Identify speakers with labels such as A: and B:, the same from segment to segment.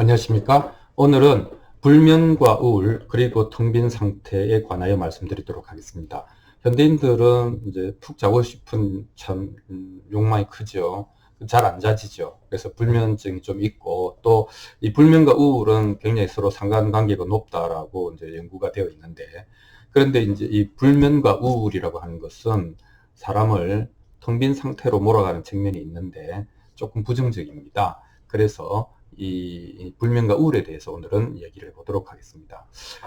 A: 안녕하십니까? 오늘은 불면과 우울 그리고 텅 빈 상태에 관하여 말씀드리도록 하겠습니다. 현대인들은 이제 푹 자고 싶은 참 음, 욕망이 크죠. 잘 안 자지죠. 그래서 불면증이 좀 있고 또 이 불면과 우울은 굉장히 서로 상관관계가 높다라고 이제 연구가 되어 있는데 그런데 이제 이 불면과 우울이라고 하는 것은 사람을 텅 빈 상태로 몰아가는 측면이 있는데 조금 부정적입니다. 그래서 이 불면과 우울에 대해서 오늘은 얘기를 해보도록 하겠습니다.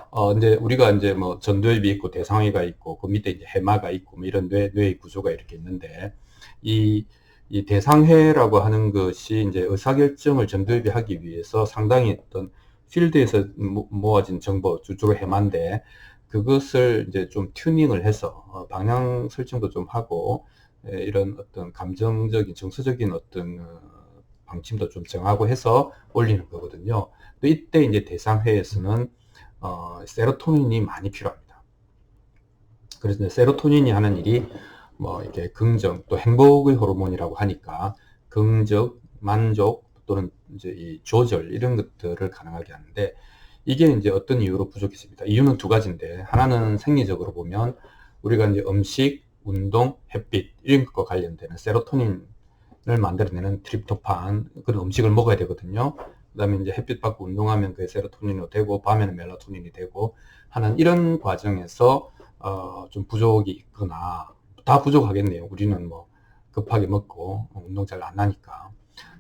A: 어, 이제 우리가 이제 뭐 전두엽이 있고 대상위가 있고 그 밑에 이제 해마가 있고 뭐 이런 뇌, 뇌의 구조가 이렇게 있는데 이, 이 대상회라고 하는 것이 이제 의사결정을 전두엽이 하기 위해서 상당히 어떤 필드에서 모아진 정보, 주로 해마인데 그것을 이제 좀 튜닝을 해서 어, 방향 설정도 좀 하고 이런 어떤 감정적인 정서적인 어떤 어, 방침도 좀 정하고 해서 올리는 거거든요. 또 이때 이제 대상회에서는 어, 세로토닌이 많이 필요합니다. 그래서 세로토닌이 하는 일이 뭐 이렇게 긍정 또 행복의 호르몬이라고 하니까 긍정, 만족 또는 이제 이 조절 이런 것들을 가능하게 하는데 이게 이제 어떤 이유로 부족했습니다. 이유는 두 가지인데 하나는 생리적으로 보면 우리가 이제 음식, 운동, 햇빛 이런 것과 관련되는 세로토닌 을 만들어내는 트립토판 그런 음식을 먹어야 되거든요. 그 다음에 이제 햇빛 받고 운동하면 그게 세로토닌이 되고 밤에는 멜라토닌이 되고 하는 이런 과정에서 어, 좀 부족이 있거나 다 부족하겠네요. 우리는 뭐 급하게 먹고 운동 잘 안 하니까.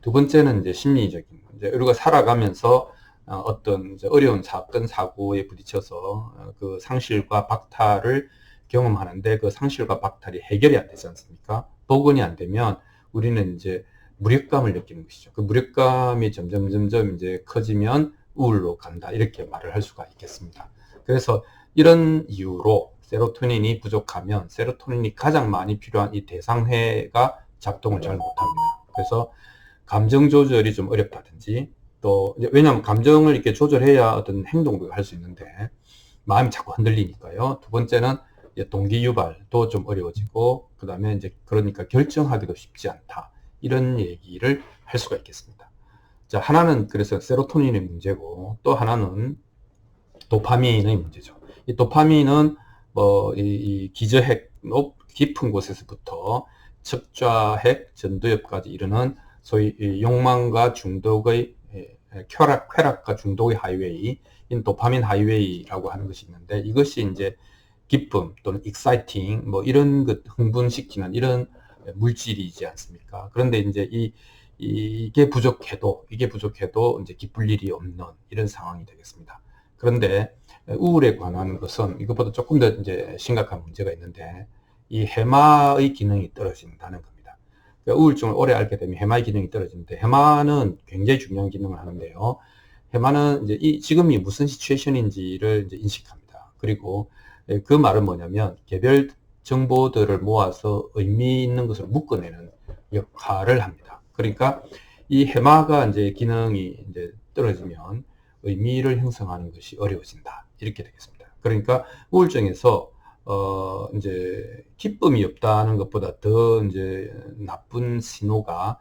A: 두 번째는 이제 심리적인 이제 우리가 살아가면서 어, 어떤 어려운 사건 사고에 부딪혀서 어, 그 상실과 박탈을 경험하는데 그 상실과 박탈이 해결이 안 되지 않습니까? 복원이 안 되면 우리는 이제 무력감을 느끼는 것이죠. 그 무력감이 점점 점점 이제 커지면 우울로 간다 이렇게 말을 할 수가 있겠습니다. 그래서 이런 이유로 세로토닌이 부족하면 세로토닌이 가장 많이 필요한 이 대상회가 작동을 잘 못합니다. 그래서 감정 조절이 좀 어렵다든지 또 왜냐하면 감정을 이렇게 조절해야 어떤 행동도 할 수 있는데 마음이 자꾸 흔들리니까요. 두 번째는 동기 유발도 좀 어려워지고 그 다음에 이제 그러니까 결정하기도 쉽지 않다 이런 얘기를 할 수가 있겠습니다. 자 하나는 그래서 세로토닌의 문제고 또 하나는 도파민의 문제죠. 이 도파민은 뭐이 이 기저핵 높 깊은 곳에서부터 척좌핵 전두엽까지 이르는 소위 욕망과 중독의 쾌락, 쾌락과 중독의 하이웨이, 인 도파민 하이웨이라고 하는 것이 있는데 이것이 이제 기쁨 또는 exciting 뭐 이런 것 흥분시키는 이런 물질이지 않습니까? 그런데 이제 이 이게 부족해도 이게 부족해도 이제 기쁠 일이 없는 이런 상황이 되겠습니다. 그런데 우울에 관한 것은 이것보다 조금 더 이제 심각한 문제가 있는데 이 해마의 기능이 떨어진다는 겁니다. 그러니까 우울증을 오래 앓게 되면 해마의 기능이 떨어지는데 해마는 굉장히 중요한 기능을 하는데요. 해마는 이제 이 지금이 무슨 시츄에이션인지를 이제 인식합니다. 그리고 예, 그 말은 뭐냐면 개별 정보들을 모아서 의미 있는 것을 묶어내는 역할을 합니다. 그러니까 이 해마가 이제 기능이 이제 떨어지면 의미를 형성하는 것이 어려워진다. 이렇게 되겠습니다. 그러니까 우울증에서 어 이제 기쁨이 없다는 것보다 더 이제 나쁜 신호가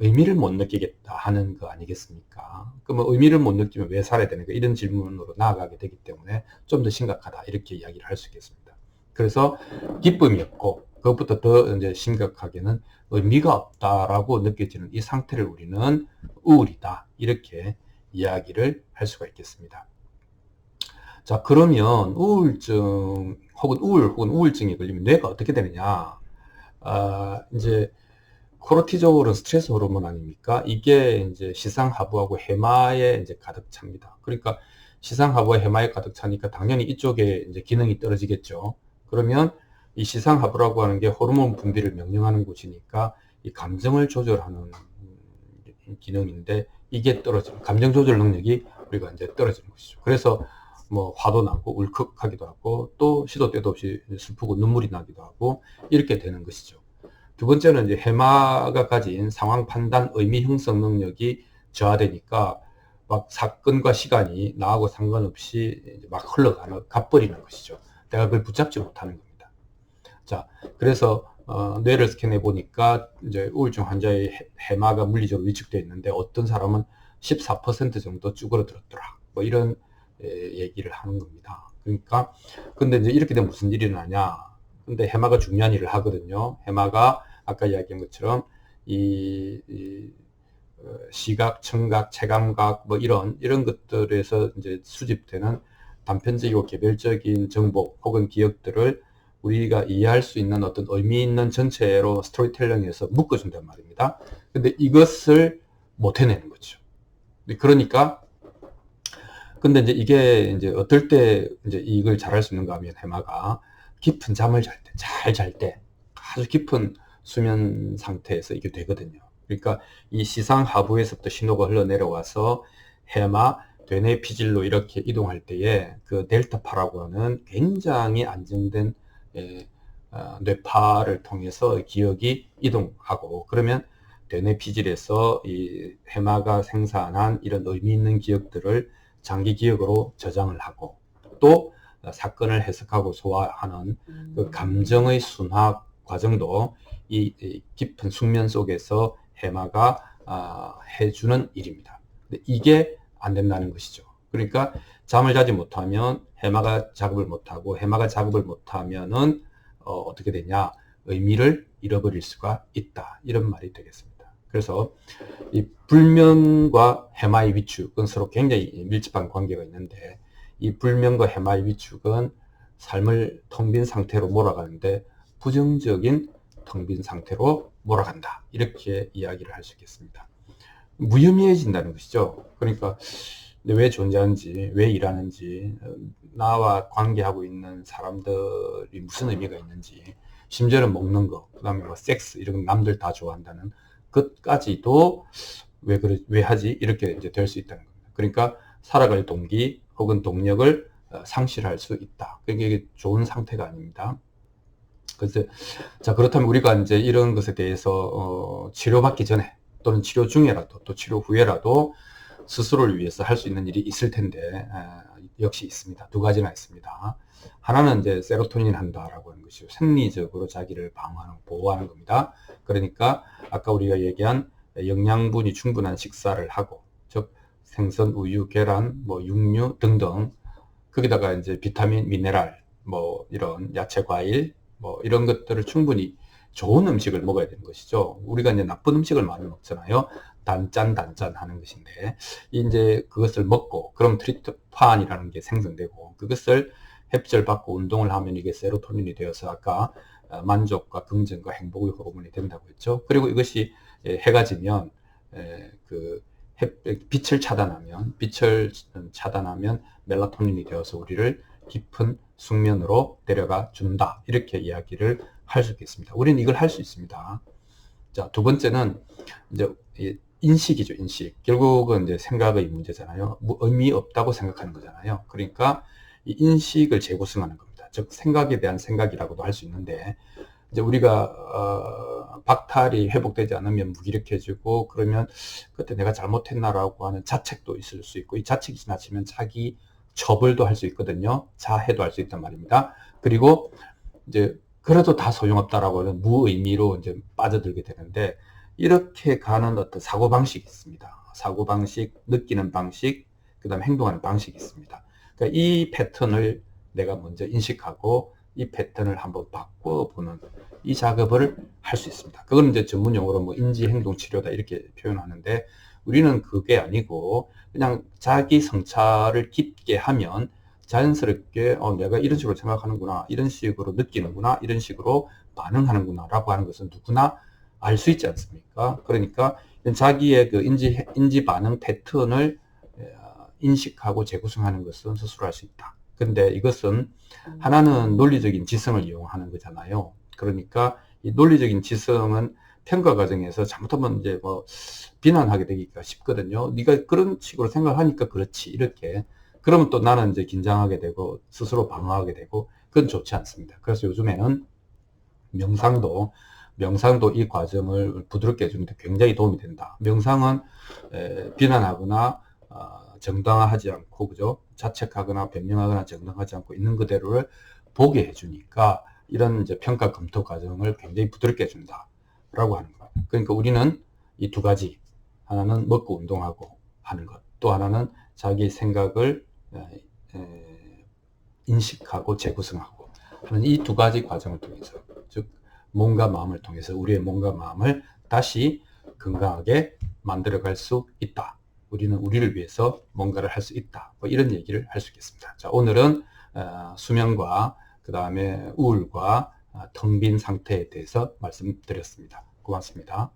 A: 의미를 못 느끼겠다 하는 거 아니겠습니까? 그러면 의미를 못 느끼면 왜 살아야 되는가? 이런 질문으로 나아가게 되기 때문에 좀 더 심각하다. 이렇게 이야기를 할 수 있겠습니다. 그래서 기쁨이 없고, 그것부터 더 이제 심각하게는 의미가 없다라고 느껴지는 이 상태를 우리는 우울이다. 이렇게 이야기를 할 수가 있겠습니다. 자, 그러면 우울증 혹은 우울 혹은 우울증에 걸리면 뇌가 어떻게 되느냐? 아, 이제 코르티졸은 스트레스 호르몬 아닙니까? 이게 이제 시상하부하고 해마에 이제 가득 찹니다. 그러니까 시상하부와 해마에 가득 차니까 당연히 이쪽에 이제 기능이 떨어지겠죠. 그러면 이 시상하부라고 하는 게 호르몬 분비를 명령하는 곳이니까 이 감정을 조절하는 기능인데 이게 떨어지면 감정 조절 능력이 우리가 이제 떨어지는 것이죠. 그래서 뭐 화도 나고 울컥하기도 하고 또 시도 때도 없이 슬프고 눈물이 나기도 하고 이렇게 되는 것이죠. 두 번째는 이제 해마가 가진 상황 판단 의미 형성 능력이 저하되니까 막 사건과 시간이 나하고 상관없이 막 흘러가는, 가버리는 것이죠. 내가 그걸 붙잡지 못하는 겁니다. 자, 그래서 어, 뇌를 스캔해 보니까 이제 우울증 환자의 해마가 물리적으로 위축되어 있는데 어떤 사람은 14% 정도 쭈그러들었더라. 뭐 이런 얘기를 하는 겁니다. 그러니까 근데 이제 이렇게 되면 무슨 일이 일어나냐? 근데 해마가 중요한 일을 하거든요. 해마가 아까 이야기한 것처럼 이, 이 어, 시각, 청각, 체감각 뭐 이런 이런 것들에서 이제 수집되는 단편적이고 개별적인 정보 혹은 기억들을 우리가 이해할 수 있는 어떤 의미 있는 전체로 스토리텔링에서 묶어준단 말입니다. 근데 이것을 못 해내는 거죠. 그러니까 근데 이제 이게 이제 어떨 때 이제 이걸 잘할 수 있는가 하면 해마가 깊은 잠을 잘 때, 잘 잘 때 아주 깊은 수면 상태에서 이게 되거든요. 그러니까 이 시상 하부에서부터 신호가 흘러내려와서 해마, 되뇌 피질로 이렇게 이동할 때에 그 델타파라고 하는 굉장히 안정된 예, 어, 뇌파를 통해서 기억이 이동하고 그러면 되뇌 피질에서 이 해마가 생산한 이런 의미 있는 기억들을 장기 기억으로 저장을 하고 또 사건을 해석하고 소화하는 그 음. 감정의 순화 과정도 이 깊은 숙면 속에서 해마가 아, 해주는 일입니다. 이게 안 된다는 것이죠. 그러니까 잠을 자지 못하면 해마가 작업을 못하고 해마가 작업을 못하면은 어, 떻게 되냐 의미를 잃어버릴 수가 있다 이런 말이 되겠습니다. 그래서 이 불면과 해마의 위축은 서로 굉장히 밀집한 관계가 있는데 이 불면과 해마의 위축은 삶을 텅 빈 상태로 몰아가는데 부정적인 텅 빈 상태로 몰아간다. 이렇게 이야기를 할 수 있겠습니다. 무의미해진다는 것이죠. 그러니까 왜 존재하는지, 왜 일하는지, 나와 관계하고 있는 사람들이 무슨 의미가 있는지, 심지어는 먹는 거, 그 다음에 뭐 섹스, 이런 남들 다 좋아한다는 것까지도 왜 그래, 왜 하지? 이렇게 이제 될 수 있다는 겁니다. 그러니까 살아갈 동기 혹은 동력을 어, 상실할 수 있다. 그러니까 이게 좋은 상태가 아닙니다. 그래서 자 그렇다면 우리가 이제 이런 것에 대해서 어, 치료받기 전에 또는 치료 중에라도 또 치료 후에라도 스스로를 위해서 할 수 있는 일이 있을 텐데 아, 역시 있습니다. 두 가지나 있습니다. 하나는 이제 세로토닌 한다라고 하는 것이 생리적으로 자기를 방어하는 보호하는 겁니다. 그러니까 아까 우리가 얘기한 영양분이 충분한 식사를 하고 즉 생선, 우유, 계란, 뭐 육류 등등 거기다가 이제 비타민, 미네랄 뭐 이런 야채, 과일 뭐 이런 것들을 충분히 좋은 음식을 먹어야 되는 것이죠. 우리가 이제 나쁜 음식을 많이 먹잖아요. 단짠 단짠 하는 것인데 이제 그것을 먹고 그럼 트리프판이라는 게 생성되고 그것을 흡수를 받고 운동을 하면 이게 세로토닌이 되어서 아까 어, 만족과 긍정과 행복의 호르몬이 된다고 했죠. 그리고 이것이 해가 지면 그 빛을 차단하면 빛을 차단하면 멜라토닌이 되어서 우리를 깊은 숙면으로 데려가 준다. 이렇게 이야기를 할 수 있겠습니다. 우리는 이걸 할 수 있습니다. 자, 두 번째는 이제 인식이죠, 인식. 결국은 이제 생각의 문제잖아요. 뭐 의미 없다고 생각하는 거잖아요. 그러니까 이 인식을 재구성하는 겁니다. 즉 생각에 대한 생각이라고도 할 수 있는데 이제 우리가 어, 박탈이 회복되지 않으면 무기력해지고 그러면 그때 내가 잘못했나라고 하는 자책도 있을 수 있고 이 자책이 지나치면 자기 처벌도 할 수 있거든요. 자해도 할 수 있단 말입니다. 그리고 이제 그래도 다 소용없다라고 하는 무의미로 이제 빠져들게 되는데 이렇게 가는 어떤 사고 방식이 있습니다. 사고 방식, 느끼는 방식, 그 다음에 행동하는 방식이 있습니다. 그러니까 이 패턴을 내가 먼저 인식하고 이 패턴을 한번 바꿔보는 이 작업을 할 수 있습니다. 그건 이제 전문 용어로 뭐 인지 행동 치료다 이렇게 표현하는데 우리는 그게 아니고 그냥 자기 성찰을 깊게 하면 자연스럽게 어, 내가 이런 식으로 생각하는구나 이런 식으로 느끼는구나 이런 식으로 반응하는구나 라고 하는 것은 누구나 알 수 있지 않습니까? 그러니까 자기의 그 인지, 인지 반응 패턴을 인식하고 재구성하는 것은 스스로 할 수 있다. 근데 이것은 음. 하나는 논리적인 지성을 이용하는 거잖아요. 그러니까 이 논리적인 지성은 평가 과정에서 잘못하면 이제 뭐 비난하게 되기가 쉽거든요. 네가 그런 식으로 생각하니까 그렇지 이렇게 그러면 또 나는 이제 긴장하게 되고 스스로 방어하게 되고 그건 좋지 않습니다. 그래서 요즘에는 명상도 명상도 이 과정을 부드럽게 해주는데 굉장히 도움이 된다. 명상은 에, 비난하거나 어, 정당화하지 않고 그죠 자책하거나 변명하거나 정당하지 않고 있는 그대로를 보게 해주니까 이런 이제 평가 검토 과정을 굉장히 부드럽게 해준다 라고 하는 거예요. 그러니까 우리는 이 두 가지 하나는 먹고 운동하고 하는 것. 또 하나는 자기 생각을 인식하고 재구성하고 하는 이 두 가지 과정을 통해서 즉 몸과 마음을 통해서 우리의 몸과 마음을 다시 건강하게 만들어 갈 수 있다. 우리는 우리를 위해서 뭔가를 할 수 있다. 뭐 이런 얘기를 할 수 있겠습니다. 자, 오늘은 어, 수면과 그 다음에 우울과 텅 빈 상태에 대해서 말씀드렸습니다. 고맙습니다.